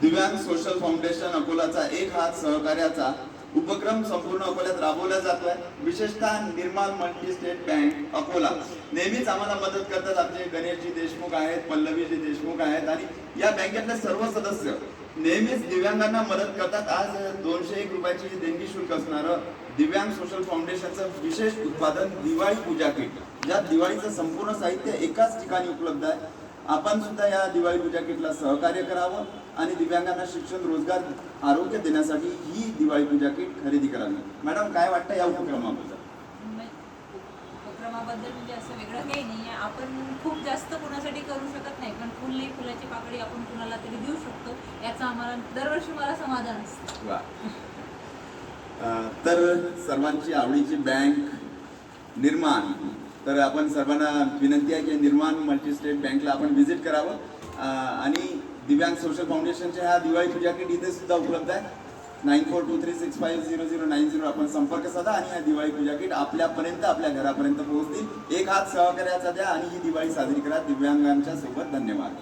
दिव्यांग social foundation अकोलाचा एक हात सहकार्याचा उपक्रम संपूर्ण अकोल्यात राबवला जातोय. विशेषतः Nirmal multi state bank Akola. नेहमीच आम्हाला मदत करतात आमचे गणेशजी देशमुख आहेत पल्लवीजी देशमुख आहेत आणि या बँकेतले सर्व सदस्य. नेहमीच दिव्यांगांना मदत करतात. आज दोनशे एक रुपयाची देणगी शुल्क असणारं. दिव्यांग सोशल फाउंडेशनचं विशेष उत्पादन दिवाळी पूजा किट. या दिवाळीचं संपूर्ण साहित्य एकाच ठिकाणी उपलब्ध आहे. आपण सुद्धा या दिवाळी पूजा किटला सहकार्य करावं आणि दिव्यांगांना शिक्षण रोजगार आरोग्य देण्यासाठी ही दिवाळी पूजा किट खरेदी करावी. मॅडम काय वाटतं या उपक्रमाबद्दल? उपक्रमाबद्दल म्हणजे असं वेगळं काही नाही आहे. आपण खूप जास्त कुणासाठी करू शकत नाही पण फुल नाही फुलाची पाकळी आपण कुणाला तरी देऊ शकतो. याचं आम्हाला दरवर्षी मला समाधान असतं. तर सर्वांची आवडीची बँक निर्माण तर आपण सर्वांना विनंती आहे की निर्माण मल्टीस्टेट बँकला आपण व्हिजिट करावं. आणि दिव्यांग सोशल फाउंडेशनच्या ह्या दिवाळी पूजा किट इथे सुद्धा उपलब्ध आहे. Nine four two three six five zero zero nine zero आपण संपर्क साधा आणि ह्या दिवाळी पूजा किट आपल्यापर्यंत आपल्या घरापर्यंत पोहोचतील. एक हात सहकार्याचा द्या आणि ही दिवाळी साजरी करा. दिव्यांगांच्या सोबत धन्यवाद.